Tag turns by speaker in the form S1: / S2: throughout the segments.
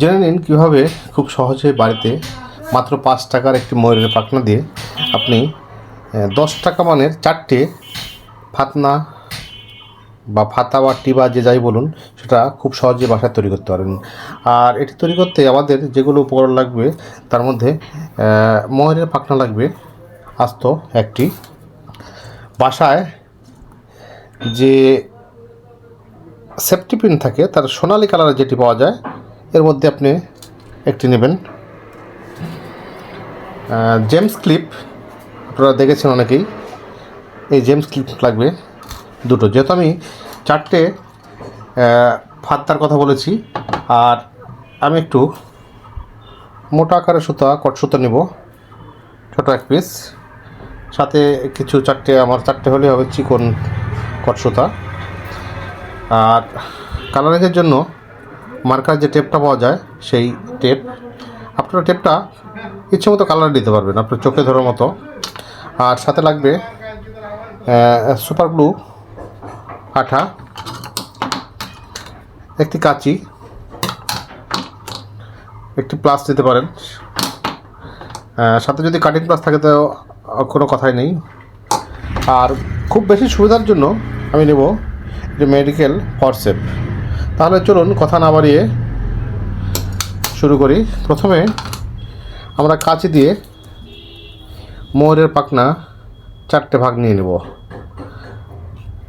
S1: জেনে নিন কীভাবে খুব সহজে বাড়িতে মাত্র পাঁচ টাকার একটি ময়ূরের পাখনা দিয়ে আপনি দশ টাকা মানের চারটে ফাতনা বা ফাতা বা টিবা যে যাই বলুন, সেটা খুব সহজে বাসায় তৈরি করতে পারেন। আর এটি তৈরি করতে আমাদের যেগুলো উপকরণ লাগবে, তার মধ্যে ময়ূরের পাখনা লাগবে আস্ত একটি। বাসায় যে সেফটি পিন থাকে, তার সোনালি কালারের যেটি পাওয়া যায় এর মধ্যে আপনি একটি নেবেন। জেমস ক্লিপ আপনারা দেখেছেন অনেকেই। এই জেমস ক্লিপ লাগবে দুটো। যেহেতু আমি চারটে ফাত্তার কথা বলেছি, আর আমি একটু মোটা আকারের সুতা, কট সুতা নেব, ছোটো এক পিস সাথে কিছু চারটে, আমার চারটে হলে হবে চিকন কট সুতা। আর কালারিংয়ের জন্য মার্কার যে টেপটা পাওয়া যায়, সেই টেপ আপনারা টেপটা ইচ্ছে মতো কালার দিতে পারবেন, আপনার চোখে ধরার মতো। আর সাথে লাগবে সুপার গ্লু আঠা, একটি কাঁচি, একটি প্লাস দিতে পারেন। সাথে যদি কাটিং প্লাস থাকে তো কোনো কথাই নেই। আর খুব বেশি সুবিধার জন্য আমি নেব যে মেডিকেল ফরসেপ তাহলে চলুন কথা না বাড়িয়ে শুরু করি। প্রথমে আমরা কাঁচি দিয়ে মোহরের পাখনা চারটে ভাগ নিয়ে নেব।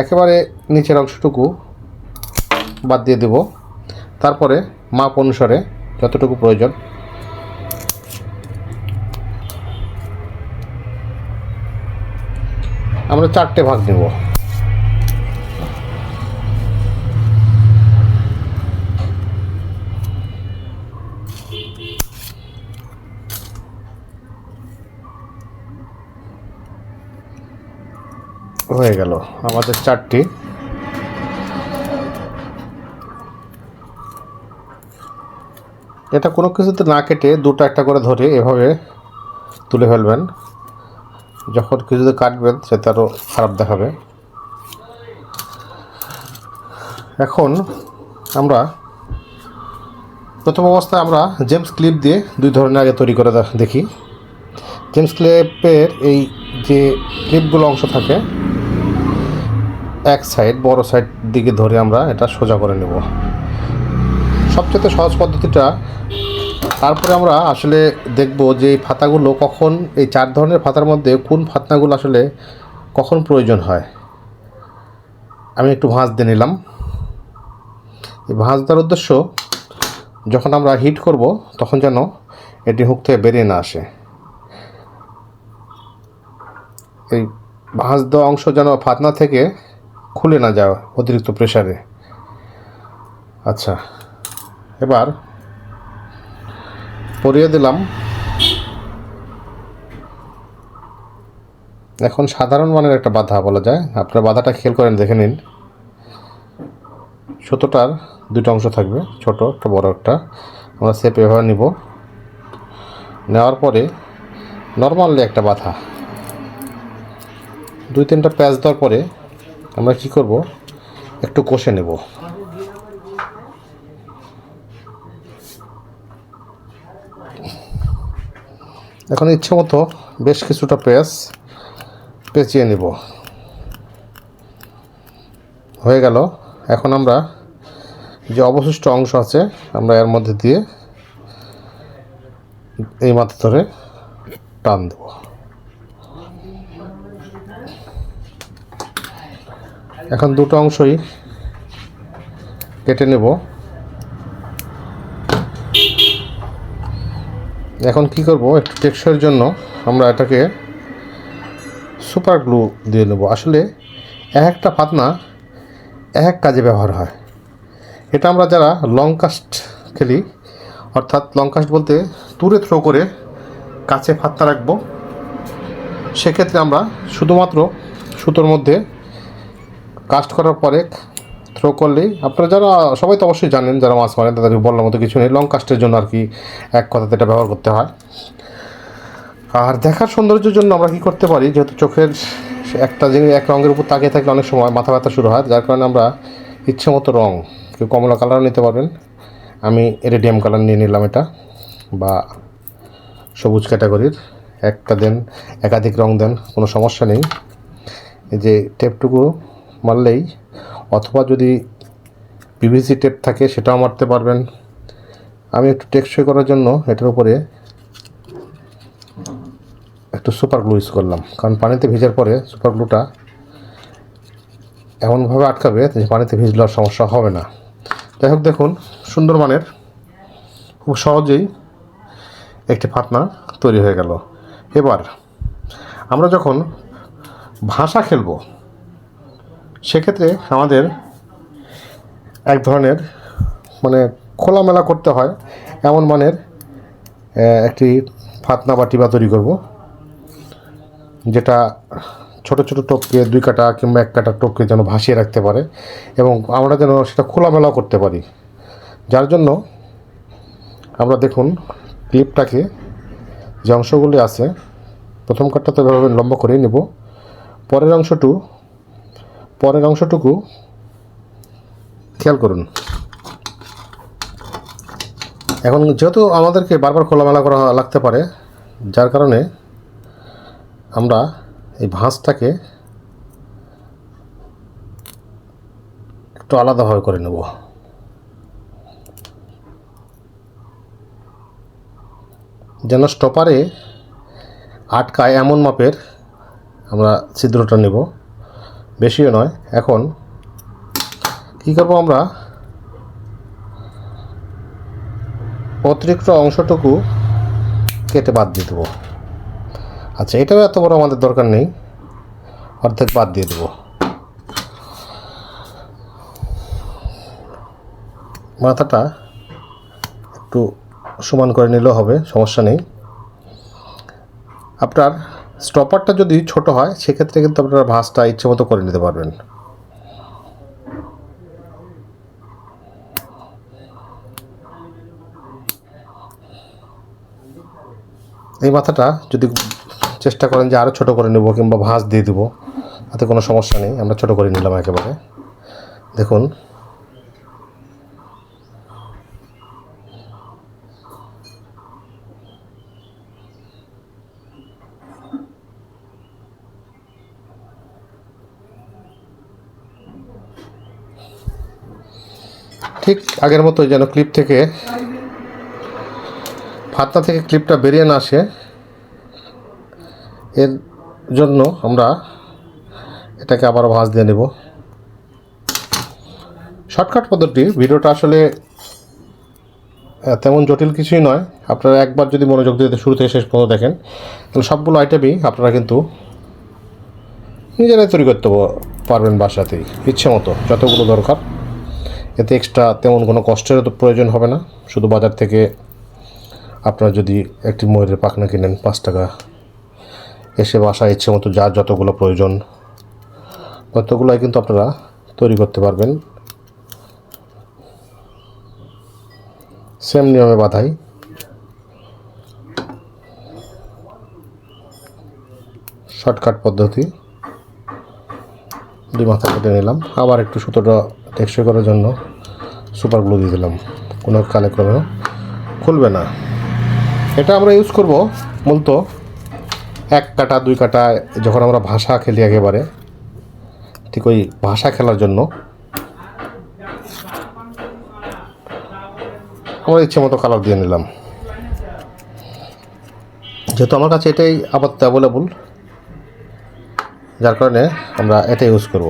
S1: একেবারে নিচের অংশটুকু বাদ দিয়ে দেব। তারপরে মাপ অনুসারে যতটুকু প্রয়োজন। আমরা চারটে ভাগ নেব। হয়ে গেল আমাদের চারটি। এটা কোনো কিছুতে না কেটে দুটো একটা করে ধরে এভাবে তুলে ফেলবেন। যখন কিছুতে কাটবেন, সেটা আরও খারাপ দেখাবে। এখন আমরা প্রথম অবস্থায় আমরা জেমস ক্লিপ দিয়ে দুই ধরনের আগে তৈরি করে দেখি। জেমস ক্লিপের এই যে ক্লিপগুলো অংশ থাকে এক সাইড বড় সাইড দিকে ধরে আমরা এটা সোজা করে নেব। সবচেয়ে সহজ পদ্ধতিটা, তারপরে আমরা আসলে দেখব যে এই ফাতাগুলো কখন, এই চার ধরনের ফাতার মধ্যে কোন ফাতনাগুলো আসলে কখন প্রয়োজন হয়। আমি একটু ভাঁজ দিয়ে নিলাম। এই ভাঁজ দেওয়ার উদ্দেশ্য, যখন আমরা হিট করব, তখন যেন এটি হুক থেকে বেরিয়ে না আসে। এই ভাঁজ দেওয়া অংশ যেন ফাতনা থেকে খুলে না যাওয়া অতিরিক্ত প্রেশারে আচ্ছা এবার পরিয়ে দিলাম। এখন সাধারণ মানের একটা বাধা বলা যায়। আপনার বাধাটা খেয়াল করেন, দেখে নিন। সুতোটার দুটো অংশ থাকবে, ছোট একটা, বড় একটা। আমরা সেপ এভাবে নিব। নেওয়ার পরে নর্মালি একটা বাধা। দুই তিনটা প্যাচ দেওয়ার পরে আমরা কি করব? একটু কষে নেব। এখন ইচ্ছে মতো বেশ কিছুটা পেঁয়াজ পেঁচিয়ে নেব। হয়ে গেল। এখন আমরা যে অবশিষ্ট অংশ আছে, আমরা এর মধ্যে দিয়ে এই মাথা ধরে টান দেব। এখন দুটো অংশই কেটে নেব। এখন কি করব? একটু টেক্সচারের জন্য আমরা এটাকে সুপার গ্লু দিয়ে নেব। আসলে এক একটা পাতনা এক এক কাজে ব্যবহার হয়। এটা আমরা যারা লং কাস্ট খেলি, অর্থাৎ লং কাস্ট বলতে দূরে থ্রো করে কাছে ফাত্তা রাখব, সেক্ষেত্রে আমরা শুধুমাত্র সুতোর মধ্যে কাস্ট করার পরে থ্রো করলেই আপনারা যারা, সবাই তো অবশ্যই জানেন যারা মাছ মারেন, তাদের বলার মতো কিছু নেই। লং কাস্টের জন্য আর কি এক কথাতে এটা ব্যবহার করতে হয়। আর দেখার সৌন্দর্যের জন্য আমরা কি করতে পারি? যেহেতু চোখের একটা জিনিস, এক রঙের উপর তাকিয়ে থাকলে অনেক সময় মাথা ব্যথা শুরু হয়, যার কারণে আমরা ইচ্ছে মতো রঙ কেউ কমলা কালারও নিতে পারবেন। আমি রেডিয়াম কালার নিয়ে নিলাম এটা, বা সবুজ ক্যাটাগরির একটা দেন, একাধিক রং দেন, কোনো সমস্যা নেই। এই যে টেপটুকু মারলেই, অথবা যদি পিভিসি টেপ থাকে সেটাও মারতে পারবেন। আমি একটু টেকসই করার জন্য এটার উপরে একটু সুপার গ্লু ইউজ করলাম। কারণ পানিতে ভেজার পরে সুপার গ্লুটা এমনভাবে আটকাবে যে পানিতে ভিজলে আর সমস্যা হবে না। যাই হোক, দেখুন, সুন্দর মানের, খুব সহজেই একটি ফাতনা তৈরি হয়ে গেল। এবার আমরা যখন ভাষা খেলব সেক্ষেত্রে আমাদের এক ধরনের মানে খোলামেলা করতে হয়, এমন মানের একটি ফাতনা বা তৈরি করব, যেটা ছোট ছোট টোপকে দুই কাটা কিংবা এক কাটা টোপকে যেন ভাসিয়ে রাখতে পারে এবং আমরা যেন সেটা খোলামেলাও করতে পারি। যার জন্য আমরা দেখুন ক্লিপটাকে যে অংশগুলি আছে, প্রথম কাটটা তো এভাবে লম্বা করেই নেব, পরের অংশটু পরের অংশটুকু খেয়াল করুন। এখন যেহেতু আমাদেরকে বারবার খোলামেলা করা লাগতে পারে, যার কারণে আমরা এই ভাঁজটাকে একটু আলাদাভাবে করে নেব। যেন স্টপারে আটকায় এমন মাপের আমরা ছিদ্রটা নেব। বেশিও নয়। এখন কী করব আমরা? অতিরিক্ত অংশটুকু কেটে বাদ দিয়ে দেবো। আচ্ছা এটাও এত বড় আমাদের দরকার নেই। অর্ধেক বাদ দিয়ে দেবো। মাথাটা একটু সমান করে নিলেও হবে, সমস্যা নেই। আপনার স্টপারটা যদি ছোট হয়, সেক্ষেত্রে কিন্তু আপনারা ভাঁজটা ইচ্ছে মতো করে নিতে পারবেন। এই মাথাটা যদি চেষ্টা করেন যে আরও ছোটো করে নেব কিংবা ভাঁজ দিয়ে দেবো, তাতে কোনো সমস্যা নেই। আমরা ছোটো করে নিলাম একেবারে। দেখুন ঠিক আগের মতো যেন ক্লিপ থেকে ফাতনা থেকে ক্লিপটা বেরিয়ে না আসে। এর জন্য আমরা এটাকে আবার ভাঁজ দিয়ে নেব। শর্টকাট পদ্ধতি, ভিডিওটা আসলে তেমন জটিল কিছুই নয়। আপনারা একবার যদি মনোযোগ দিতে শুরু থেকে শেষ পর্যন্ত দেখেন, তাহলে সবগুলো আইটেমই আপনারা কিন্তু নিজেরাই তৈরি করতে পারবেন বাসাতেই ইচ্ছে মতো যতগুলো দরকার। এতে এক্সট্রা তেমন কোনো কষ্টের তো প্রয়োজন হবে না। শুধু বাজার থেকে আপনারা যদি একটি ময়ূরের পাখনা কিনেন, পাঁচ টাকা। এসে বাসায় ইচ্ছে মতো যার যতগুলো প্রয়োজন, ততগুলোই কিন্তু আপনারা তৈরি করতে পারবেন। সেম নিয়মে বাধাই। শর্টকাট পদ্ধতি। দুই মাথা কেটে নিলাম। আবার একটু সুতোটা টেকসই করার জন্য। সুপার গ্লু দিয়ে দিলাম। কোনো কালে কোনো খুলবে না। এটা আমরা ইউজ করব মূলত এক কাটা, দুই কাটা, যখন আমরা ভাষা খেলি একেবারে, ঠিক ওই ভাষা খেলার জন্য। আমরা ইচ্ছে মতো কালার দিয়ে নিলাম। যেহেতু আমার কাছে এটাই আপাতত অ্যাভেলেবল যার কারণে আমরা এটা ইউজ করব।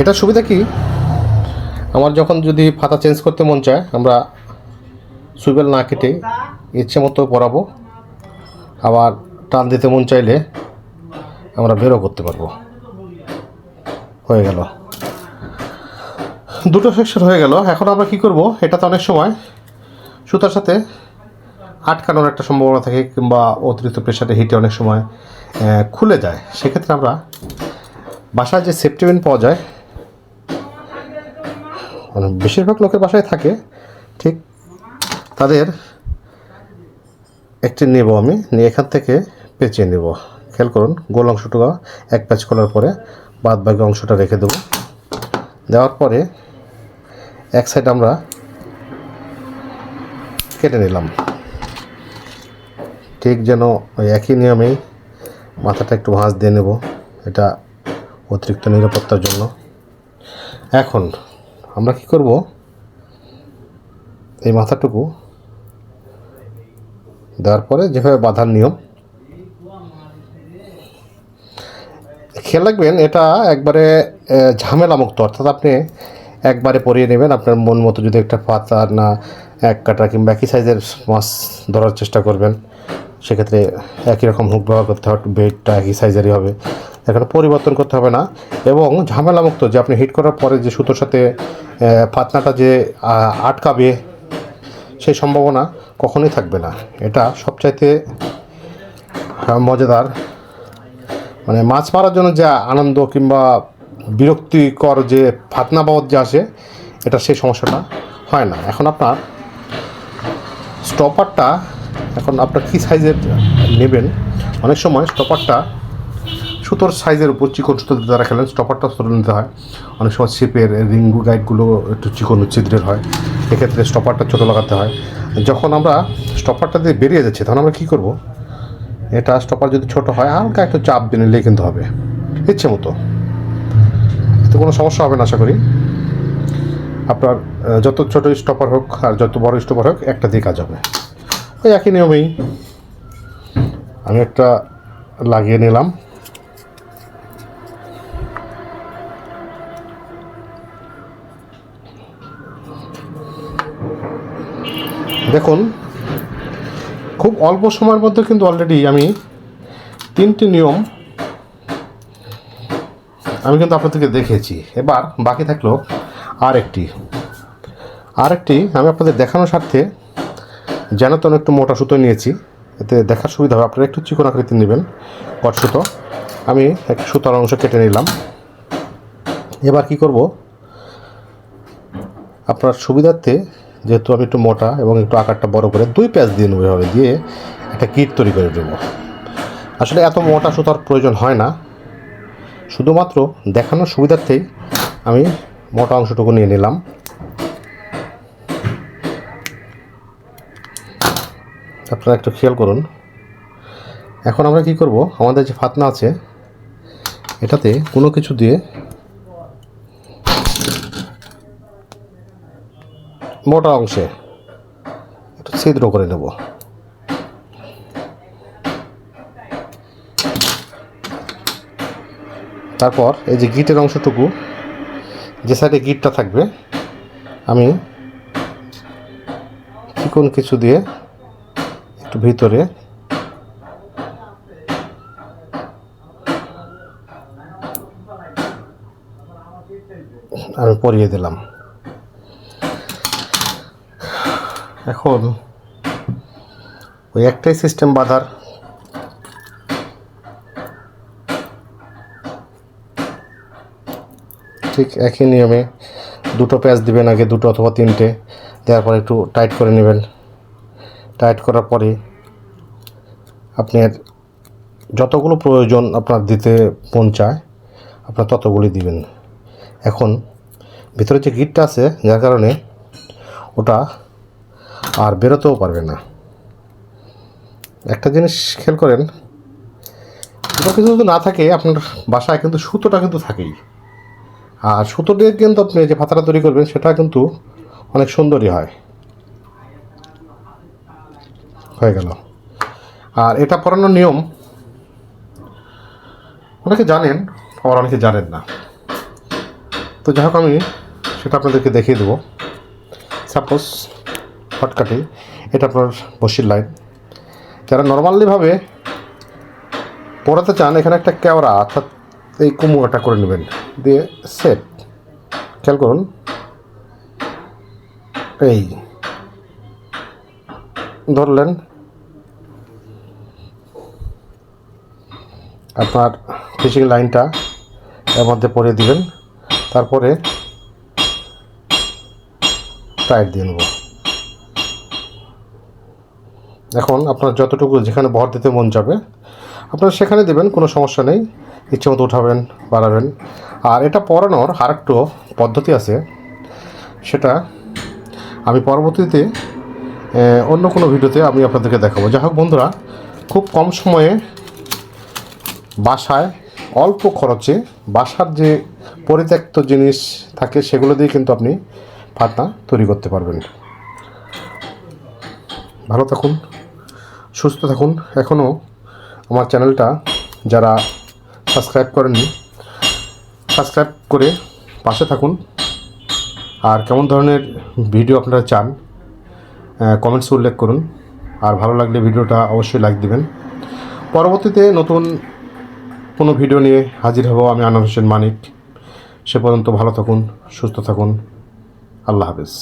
S1: এটা সুবিধা কি? আমার যখন যদি ফাতা চেঞ্জ করতে মন চায় আমরা সুইবেল না কেটে ইচ্ছে মতো পরাবো আবার টান দিতে মন চাইলে আমরা বেরো করতে পারব। হয়ে গেল। দুটো সেকশন হয়ে গেল। এখন আমরা কি করব? এটা তো অনেক সময় সুতার সাথে আটকানোর একটা সম্ভাবনা থাকে কিংবা অতিরিক্ত প্রেশারে হিটে অনেক সময় খুলে যায়। সেক্ষেত্রে আমরা বাসায় যে সেফটি পিন পাওয়া যায় বেশিরভাগ লোকের বাসায় থাকে, ঠিক তাদের একটি নেব আমি, নিয়ে এখান থেকে পেঁচিয়ে নেব। খেয়াল করুন, গোল অংশটুকু এক প্যাচ করার পরে বাদ বাকি অংশটা রেখে দেবো। দেওয়ার পরে এক সাইড আমরা কেটে নিলাম। ঠিক যেন ওই একই নিয়মেই মাথাটা একটু ভাঁজ দিয়ে নেব, এটা অতিরিক্ত নিরাপত্তার জন্য। এখন আমরা কি করব? এই মাথাটুকু দেওয়ার পরে যেভাবে বাঁধার নিয়ম। খেয়াল রাখবেন, এটা একবারে ঝামেলামুক্ত। অর্থাৎ আপনি একবারে পরিয়ে নেবেন, আপনার মন মতো যদি একটা পাতা না এক কাটা কিংবা একই সাইজের মাছ ধরার চেষ্টা করবেন, সেক্ষেত্রে একই রকম হুক ব্যবহার করতে হবে, বেডটা একই সাইজেরই হবে। এখানে পরিবর্তন করতে হবে না। এবং ঝামেলামুক্ত যে আপনি হিট করার পরে যে সুতোর সাথে ফাতনাটা যে আটকাবে, সেই সম্ভাবনা কখনোই থাকবে না। এটা সবচাইতে মজাদার। মানে মাছ মারার জন্য যে আনন্দ কিংবা বিরক্তিকর যে ফাতনা বাবদ যে আসে, এটা সেই সমস্যাটা হয় না। এখন আপনার স্টপারটা এখন আপনার কী সাইজের নেবেন? অনেক সময় স্টপারটা সুতোর সাইজের উপর চিকন সুতো দিয়ে খেলেন স্টপারটা ছোটো নিতে হয়। অনেক সময় শেপের রিঙ্গু গাইডগুলো একটু চিকন ছিদ্রের হয়, এক্ষেত্রে স্টপারটা ছোটো লাগাতে হয়। যখন আমরা স্টপারটা দিয়ে বেরিয়ে যাচ্ছি, তখন আমরা কী করব? এটা স্টপার যদি ছোট হয়, হালকা একটু চাপ দিয়ে নিলেই কিন্তু হবে। ইচ্ছে মতো। এতে কোনো সমস্যা হবে না, আশা করি। আপনার যত ছোট স্টপার হোক আর যত বড় স্টপার হোক, একটা দিয়ে কাজ হবে। ওই একই নিয়মেই আমি একটা লাগিয়ে নিলাম। দেখুন, খুব অল্প সময়ের মধ্যে কিন্তু অলরেডি আমি তিনটি নিয়ম আমি কিন্তু আপনাদেরকে দেখেছি। এবার বাকি থাকল আর একটি আরেকটি আমি আপনাদের দেখানোর স্বার্থে যেন একটু মোটা সুতো নিয়েছি। এতে দেখার সুবিধা হবে। আপনারা একটু চিকন আকৃতি নেবেন, কট সুতো। আমি এক সুতার অংশ কেটে নিলাম। এবার কি করব? আপনার সুবিধার্থে যেহেতু আমি একটু মোটা এবং একটু আকারটা বড় করে দুই প্যাচ দিয়ে নেব এভাবে দিয়ে একটা কিট তৈরি করে দেব। আসলে এত মোটা সুতার প্রয়োজন হয় না। শুধুমাত্র দেখানোর সুবিধার্থেই আমি মোটা অংশটুকু নিয়ে নিলাম। আপনারা একটু খেয়াল করুন। এখন আমরা কি করব? আমাদের যে ফাতনা আছে, এটাতে কোনো কিছু দিয়ে মোটা অংশে একটু ছিদ্র করে নেব। তারপর এই যে গিটের অংশটুকু, যে সাইডে গিটটা থাকবে, আমি চিকন কিছু দিয়ে একটু ভিতরে আমি পরিয়ে দিলাম। এখন ওই একটাই সিস্টেম বাঁধার। ঠিক একই নিয়মে দুটো প্যাচ দিবেন আগে দুটো অথবা তিনটে, দেওয়ার পরে একটু টাইট করে নেবেন। টাইট করার পরে আপনার যতগুলো প্রয়োজন আপনার দিতে মন চায়, আপনার ততগুলি দিবেন। এখন ভিতরে যে গিটটা আছে, যার কারণে ওটা আর বেরোতেও পারবে না। একটা জিনিস খেয়াল করেন, এটা কিছু যদি না থাকে, আপনার বাসায় কিন্তু সুতোটা কিন্তু থাকেই। আর সুতো দিয়ে কিন্তু আপনি যে পাতাটা তৈরি করবেন, সেটা কিন্তু অনেক সুন্দরই হয়। হয়ে গেল। আর এটা পরানোর নিয়ম, অনেকে জানেন, আবার অনেকে জানেন না। তো যাই হোক আমি সেটা আপনাদেরকে দেখিয়ে দেবো। সাপোজ হটকাটি এটা আপনার বসির লাইন যারা নর্মালিভাবে পড়াতে চান, এখানে একটা কেওড়া, অর্থাৎ এই কুমুয়াটা করে নেবেন। দিয়ে সেট খেয়াল করুন। এই। ধরলেন। আপনার ফিশিং লাইনটা এর মধ্যে পরিয়ে দিবেন। তারপরে টাইট দিয়ে নেব। এখন আপনার যতটুকু যেখানে ভর দিতে মন যাবে, আপনারা সেখানে দেবেন, কোনো সমস্যা নেই। ইচ্ছে মতো উঠাবেন, বাড়াবেন। আর এটা পরানোর আরেকটু পদ্ধতি আছে। সেটা আমি পরবর্তীতে অন্য কোনো ভিডিওতে আমি আপনাদেরকে দেখাবো। যাই হোক বন্ধুরা, খুব কম সময়ে বাসায় অল্প খরচে বাসার যে পরিত্যক্ত জিনিস থাকে, সেগুলো দিয়ে কিন্তু আপনি ফাতনা তৈরি করতে পারবেন। ভালো থাকুন। সুস্থ থাকুন। এখনও আমার চ্যানেলটা যারা সাবস্ক্রাইব করেননি, সাবস্ক্রাইব করে পাশে থাকুন। আর কেমন ধরনের ভিডিও আপনারা চান কমেন্টস উল্লেখ করুন। আর ভালো লাগলে ভিডিওটা অবশ্যই লাইক দিবেন। পরবর্তীতে নতুন কোনো ভিডিও নিয়ে হাজির হব আমি আনোয়ার হোসেন মানিক। সে পর্যন্ত ভালো থাকুন, সুস্থ থাকুন। আল্লাহ হাফেজ।